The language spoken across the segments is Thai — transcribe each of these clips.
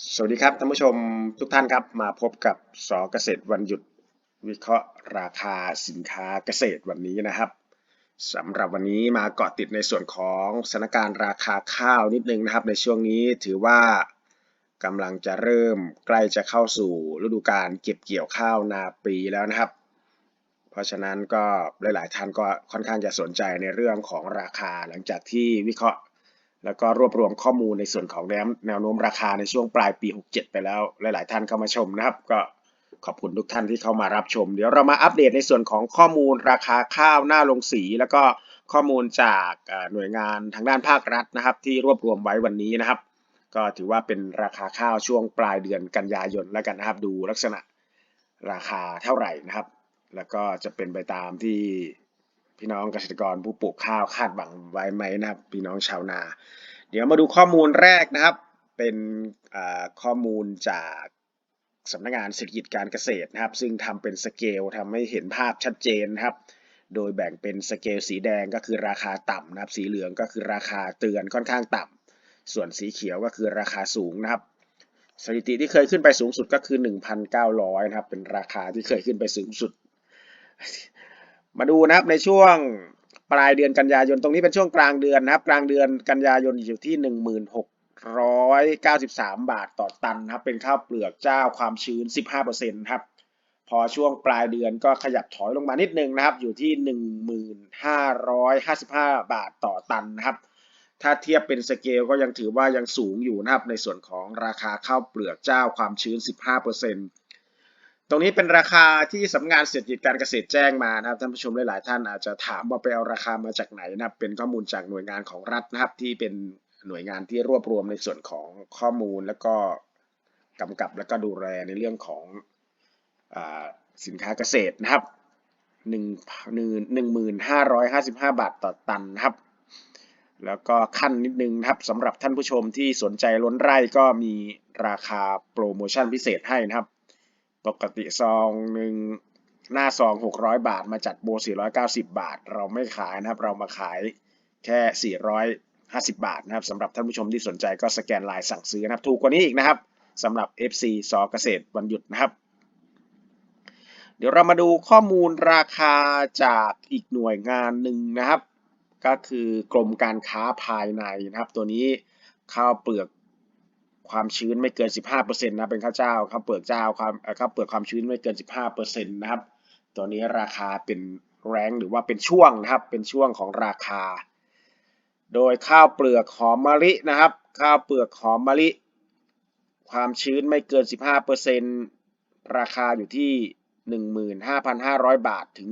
สวัสดีครับท่านผู้ชมทุกท่านครับมาพบกับสอเกษตรวันหยุดวิเคราะห์ราคาสินค้าเกษตรวันนี้นะครับสำหรับวันนี้มาเกาะติดในส่วนของสถานการณ์ราคาข้าวนิดนึงนะครับ ในช่วงนี้ถือว่ากำลังจะเริ่มใกล้จะเข้าสู่ฤดูการเก็บเกี่ยวข้าวนาปีแล้วนะครับ เพราะฉะนั้นก็หลาย ๆ ท่านก็ค่อนข้างจะสนใจในเรื่องของราคาหลังจากที่วิเคราะห์ แล้วก็รวบรวมข้อมูลในส่วนของแนวแนวโน้มราคาในช่วงปลายปี 67 ไปแล้ว หลาย ๆ ท่านเข้ามาชมนะครับ ก็ขอบคุณทุกท่านที่เข้ามารับชม เดี๋ยวเรามาอัปเดตในส่วนของข้อมูลราคาข้าวหน้าลงสี แล้วก็ข้อมูลจากหน่วยงานทางด้านภาครัฐนะครับ ที่รวบรวมไว้วันนี้นะครับ ก็ถือว่าเป็นราคาข้าวช่วงปลายเดือนกันยายนแล้วกันนะครับ ดูลักษณะราคาเท่าไหร่นะครับ แล้วก็จะเป็นไปตามที่ พี่น้องเกษตรกรผู้ปลูกข้าวคาดหวังไว้ไหมนะครับ พี่น้องชาวนา เดี๋ยวมาดูข้อมูลแรกนะครับ เป็นข้อมูลจากสำนักงานเศรษฐกิจการเกษตรนะครับ ซึ่งทำเป็นสเกลทำให้เห็นภาพชัดเจนนะครับ โดยแบ่งเป็นสเกลสีแดงก็คือราคาต่ำนะครับ สีเหลืองก็คือราคาเตือนค่อนข้างต่ำส่วนสีเขียวก็คือราคาสูงนะครับสถิติที่เคยขึ้นไปสูงสุดก็คือ 1,900 นะครับ เป็นราคาที่เคยขึ้นไปสูงสุด มาดูนะครับในช่วงปลายเดือนกันยายนตรงนี้เป็นช่วงกลางเดือนนะครับ กลางเดือนกันยายนอยู่ที่ 1693 บาทต่อตันนะครับ เป็นข้าวเปลือกเจ้าความชื้น 15%ครับพอช่วงปลายเดือนก็ขยับถอยลงมานิดนึงนะครับ อยู่ที่ 1555 บาทต่อตันนะครับ ถ้าเทียบเป็นสเกลก็ยังถือว่ายังสูงอยู่นะครับในส่วนของราคาข้าวเปลือกเจ้าความชื้น 15% ตรงนี้เป็นราคาที่สำนักงานเศรษฐกิจการเกษตรแจ้งมานะครับท่านผู้ชมหลาย ๆ ท่านอาจจะถามว่าไปเอาราคามาจากไหนนะครับเป็นข้อมูลจากหน่วยงานของรัฐนะครับที่เป็นหน่วยงานที่รวบรวมในส่วนของข้อมูลแล้วก็กำกับแล้วก็ดูแลในเรื่องของอสินค้าเกษตรนะครับหนึ่งหนึ่งหนึ่งหมื่นห้าร้อยห้าสิบห้าบาทต่อตันนะครับ แล้วก็ขั้นนิดนึงนะครับสำหรับท่านผู้ชมที่สนใจล้นไร่ก็มีราคาโปรโมชั่นพิเศษให้นะครับ ปกติซองหนึ่งหน้าซอง 600 บาท มาจัดโบ 490 บาท เราไม่ขายนะครับ เรามาขายแค่ 450 บาทนะครับสำหรับท่านผู้ชมที่สนใจก็สแกนลน์สั่งซื้อนะครับ ถูกกว่านี้อีกนะครับสำหรับ FC ซอเกษตรวันหยุดนะครับ เดี๋ยวเรามาดูข้อมูลราคาจากอีกหน่วยงานหนึ่งนะครับ ก็คือกรมการค้าภายในนะครับ ตัวนี้ข้าวเปลือก ความชื้นไม่เกิน 15%นะเป็นข้าวเจ้าข้าวเปลือกเจ้าความข้าวเปลือกความชื้นไม่เกิน 15%นะครับตัวนี้ราคาเป็นแรงหรือว่าเป็นช่วงนะครับเป็นช่วงของราคา โดยข้าวเปลือกหอมมะลินะครับ ข้าวเปลือกหอมมะลิ ความชื้นไม่เกิน 15%ราคาอยู่ที่ 15,500 บาท ถึง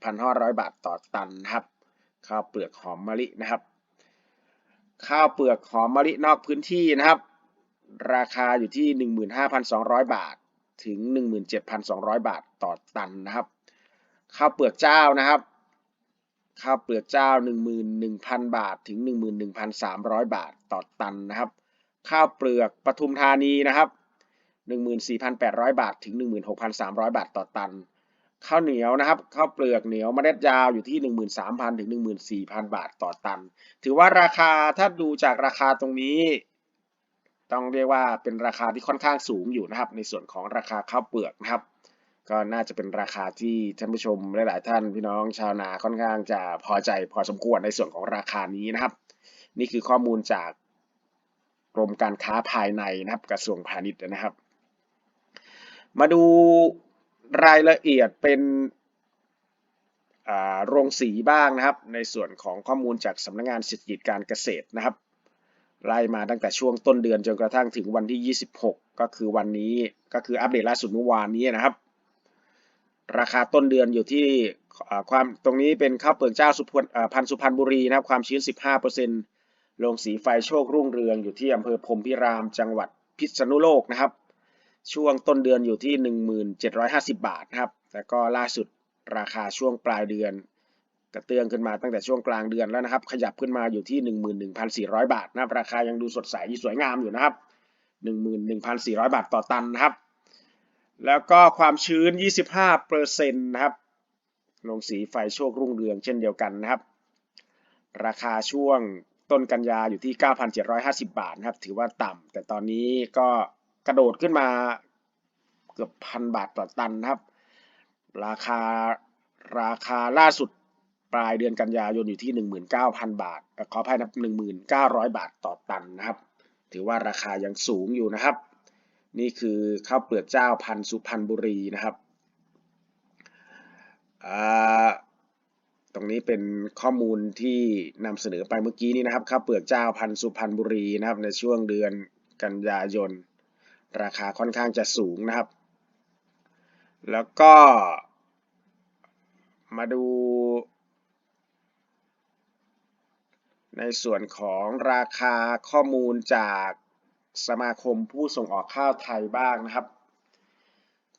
17,500 บาทต่อตันนะครับข้าวเปลือกหอมมะลินะครับ ข้าวเปลือกหอมมะลินอกพื้นที่นะครับ ราคาอยู่ที่ 15,200 บาท ถึง 17,200 บาทต่อตันนะครับ ข้าวเปลือกเจ้านะครับ ข้าวเปลือกเจ้า 11,000 บาท ถึง 11,300 บาทต่อตันนะครับ ข้าวเปลือกปทุมธานีนะครับ 14,800 บาท ถึง 16,300 บาทต่อตัน ข้าวเหนียวนะครับ ข้าวเปลือกเหนียวเมล็ดยาวอยู่ที่ 13,000 ถึง 14,000 บาทต่อตัน ถือว่าราคาถ้าดูจากราคาตรงนี้ ต้องเรียกว่าเป็นราคาที่ค่อนข้างสูงอยู่นะครับ ในส่วนของราคาข้าวเปลือกนะครับ ก็น่าจะเป็นราคาที่ท่านผู้ชมหลาย ๆ ท่านพี่น้องชาวนาค่อนข้างจะพอใจพอสมควรในส่วนของราคานี้นะครับ นี่คือข้อมูลจากกรมการค้าภายในนะครับกระทรวงพาณิชย์นะครับ มาดูรายละเอียดเป็นอ่าโรงสีบ้างนะครับ ในส่วนของข้อมูลจากสำนักงานเศรษฐกิจการเกษตรนะครับ ไล่มาตั้งแต่ช่วงต้นเดือนจนกระทั่งถึงวันที่ 26 ก็คือวันนี้ก็คืออัปเดตล่าสุดเมื่อวานนี้นะครับ ราคาต้นเดือนอยู่ที่ความตรงนี้เป็นข้าวเปลือกเจ้าสุพรรณพันสุพรรณบุรีนะครับความชื้น 15%โรงสีไฟโชครุ่งเรืองอยู่ที่อำเภอพรมพิรามจังหวัดพิษณุโลกนะครับ ช่วงต้นเดือนอยู่ที่ 1750 บาทนะครับแล้วก็ล่าสุดราคาช่วงปลายเดือน กระเตื้องขึ้นมาตั้งแต่ช่วงกลางเดือนแล้วนะครับ ขยับขึ้นมาอยู่ที่ 11,400 บาทนะครับราคายังดูสดใสสวยงามอยู่นะครับ 11,400 บาทต่อตันนะครับ แล้วก็ความชื้น 25เปอร์เซ็นต์นะครับโรงสีไฟโชครุ่งเรืองเช่นเดียวกันนะครับ ราคาช่วงต้นกันยาอยู่ที่ 9,750 บาทนะครับ ถือว่าต่ำแต่ตอนนี้ก็กระโดดขึ้นมาเกือบพันบาทต่อตันนะครับ ราคาราคาล่าสุด ปลายเดือนกันยายนอยู่ที่ 19,000 บาทเอ่อขออภัยนะ1,900 บาทต่อตันนะครับ ถือว่าราคายังสูงอยู่นะครับ นี่คือข้าวเปลือกเจ้าพันสุพรรณบุรีนะครับอ่าตรงนี้เป็นข้อมูลที่นำเสนอไปเมื่อกี้นี้นะครับข้าวเปลือกเจ้าพันสุพรรณบุรีนะครับ ในช่วงเดือนกันยายน ราคาค่อนข้างจะสูงนะครับ แล้วก็มาดู ในส่วนของราคาข้อมูลจากสมาคมผู้ส่งออกข้าวไทยบ้างนะครับ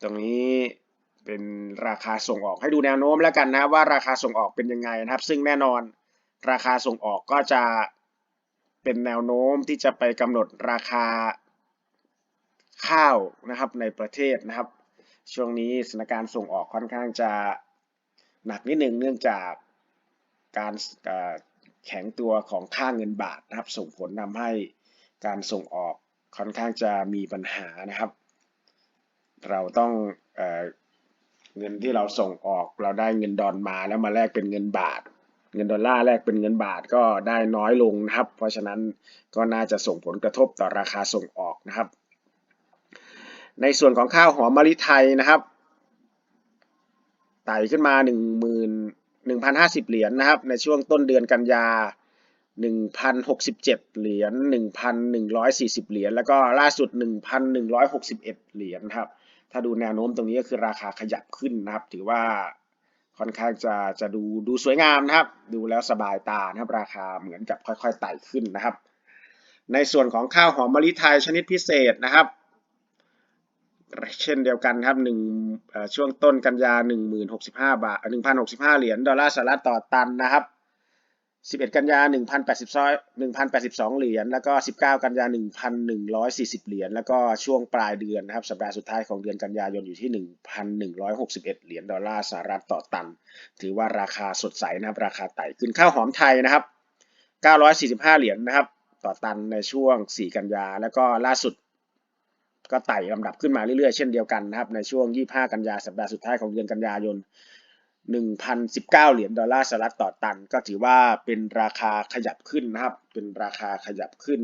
ตรงนี้เป็นราคาส่งออกให้ดูแนวโน้มแล้วกันนะว่าราคาส่งออกเป็นยังไงนะครับ ซึ่งแน่นอนราคาส่งออกก็จะเป็นแนวโน้มที่จะไปกำหนดราคาข้าวนะครับในประเทศนะครับ ช่วงนี้สถานการณ์ส่งออกค่อนข้างจะหนักนิดหนึ่งเนื่องจากการ แข็งตัวของค่าเงินบาทนะครับ ส่งผลทำให้การส่งออกค่อนข้างจะมีปัญหานะครับ เราต้องเอเงินที่เราส่งออกเราได้เงินดอลมาแล้วมาแลกเป็นเงินบาท เงินดอลลาร์แลกเป็นเงินบาทก็ได้น้อยลงนะครับ เพราะฉะนั้นก็น่าจะส่งผลกระทบต่อราคาส่งออกนะครับ ในส่วนของข้าวหอมมะลิไทยนะครับไต่ขึ้นมา 1 0 0 0 0 1,050 เหรียญนะครับ ในช่วงต้นเดือนกันยา 1,067 เหรียญ 1,140 เหรียญ แล้วก็ล่าสุด 1,161 เหรียญครับ ถ้าดูแนวโน้มตรงนี้ก็คือราคาขยับขึ้นนะครับ ถือว่าค่อนข้างจะจะดูดูสวยงามนะครับ ดูแล้วสบายตานะครับ ราคาเหมือนกับค่อยๆไต่ขึ้นนะครับ ในส่วนของข้าวหอมมะลิไทยชนิดพิเศษนะครับ เช่นเดียวกันครับหนึ่งช่วงต้นกันยาหนึ่งหมื่นหกสิบห้าบาทหนึ่งพันหกสิบห้าเหรียญดอลลาร์สหรัฐต่อตันนะครับสิบเอ็ดกันยาหนึ่งพันแปดสิบซอยหนึ่งพันแปดสิบสองเหรียญแล้วก็สิบเก้ากันยาหนึ่งพันหนึ่งร้อยสี่สิบเหรียญแล้วก็ช่วงปลายเดือนนะครับสัปดาห์สุดท้ายของเดือนกันยายนอยู่ที่หนึ่งพันหนึ่งร้อยหกสิบเอ็ดเหรียญดอลลาร์สหรัฐต่อตัน ถือว่าราคาสดใสนะครับราคาไต่ขึ้นข้าวหอมไทยนะครับเก้าร้อยสี่สิบห้าเหรียญนะครับต่อตันในช่วงสี่กันยาแล้วก็ล่าสุด ก็ไต่ลำดับขึ้นมาเรื่อยๆ เช่นเดียวกันนะครับ ในช่วง 25 กันยาสัปดาห์สุดท้ายของเดือนกันยายน 1,019 เหรียญดอลลาร์สหรัฐต่อตัน ก็ถือว่าเป็นราคาขยับขึ้นนะครับ เป็นราคาขยับขึ้น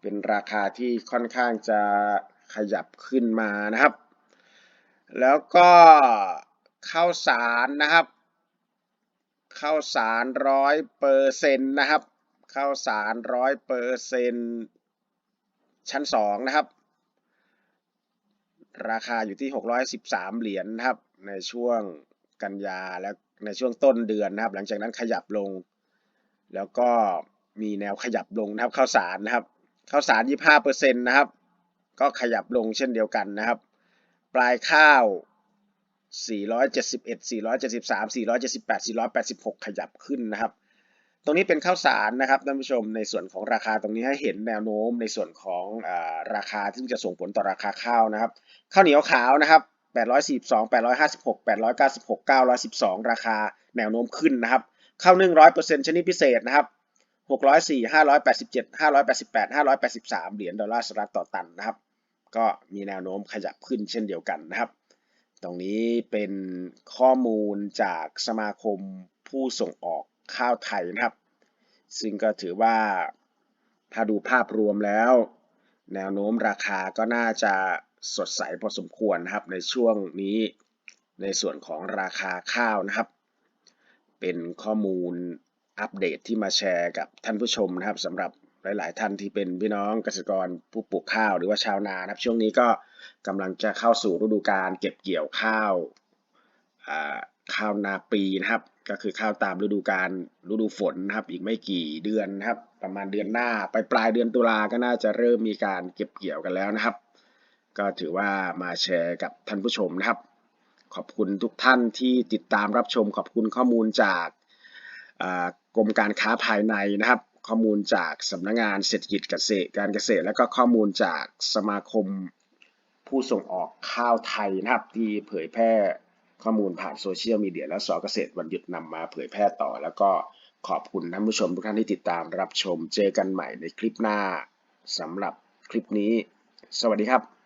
เป็นราคาที่ค่อนข้างจะขยับขึ้นมานะครับ แล้วก็ข้าวสารนะครับข้าวสารร้อยเปอร์เซ็นต์นะครับข้าวสารร้อยเปอร์เซ็นต์ ชั้นสองนะครับ ราคาอยู่ที่ 613 เหรียญนะครับ ในช่วงกันยาและในช่วงต้นเดือนนะครับ หลังจากนั้นขยับลง แล้วก็มีแนวขยับลงนะครับข้าวสารนะครับข้าวสาร 25%นะครับ ก็ขยับลงเช่นเดียวกันนะครับ ปลายข้าว 471 473 478 486 ขยับขึ้นนะครับ ตรงนี้เป็นข้าวสารนะครับท่านผู้ชมในส่วนของราคาตรงนี้ให้เห็นแนวโน้มในส่วนของอราคาที่จะส่งผลต่อราคาข้าวนะครับข้าวเหนียวขาวนะครับ842 856 896 912 ราคาแนวโน้มขึ้นนะครับข้าวนึ่ง100%ชนิดพิเศษนะครับ604 587 588 583 เหรียญดอลลาร์สหรัฐต่อตันนะครับ ก็มีแนวโน้มขยับขึ้นเช่นเดียวกันนะครับ ตรงนี้เป็นข้อมูลจากสมาคมผู้ส่งออก ข้าวไทยนะครับ ซึ่งก็ถือว่าถ้าดูภาพรวมแล้ว แนวโน้มราคาก็น่าจะสดใสพอสมควรนะครับในช่วงนี้ในส่วนของราคาข้าวนะครับ เป็นข้อมูลอัปเดตที่มาแชร์กับท่านผู้ชมนะครับสำหรับหลาย ๆ ท่านที่เป็นพี่น้องเกษตรกรผู้ปลูกข้าวหรือว่าชาวนานะครับ ช่วงนี้ก็กำลังจะเข้าสู่ฤดูกาลเก็บเกี่ยวข้าวข้าวนาปีนะครับ ก็คือข้าวตามฤดูกาลฤดูฝนนะครับ อีกไม่กี่เดือนนะครับ ประมาณเดือนหน้าไปปลายเดือนตุลาก็น่าจะเริ่มมีการเก็บเกี่ยวกันแล้วนะครับ ก็ถือว่ามาแชร์กับท่านผู้ชมนะครับ ขอบคุณทุกท่านที่ติดตามรับชม ขอบคุณข้อมูลจากกรมการค้าภายในนะครับ ข้อมูลจากสำนักงงานเศรษฐกิจเกษตรการเกษตร และก็ข้อมูลจากสมาคมผู้ส่งออกข้าวไทยนะครับ ที่เผยแพร่ ข้อมูลผ่านโซเชียลมีเดียและสอเกษตรวันหยุดนำมาเผยแพร่ต่อ แล้วก็ขอบคุณท่านผู้ชมทุกท่านที่ติดตามรับชม เจอกันใหม่ในคลิปหน้าสำหรับคลิปนี้ สวัสดีครับ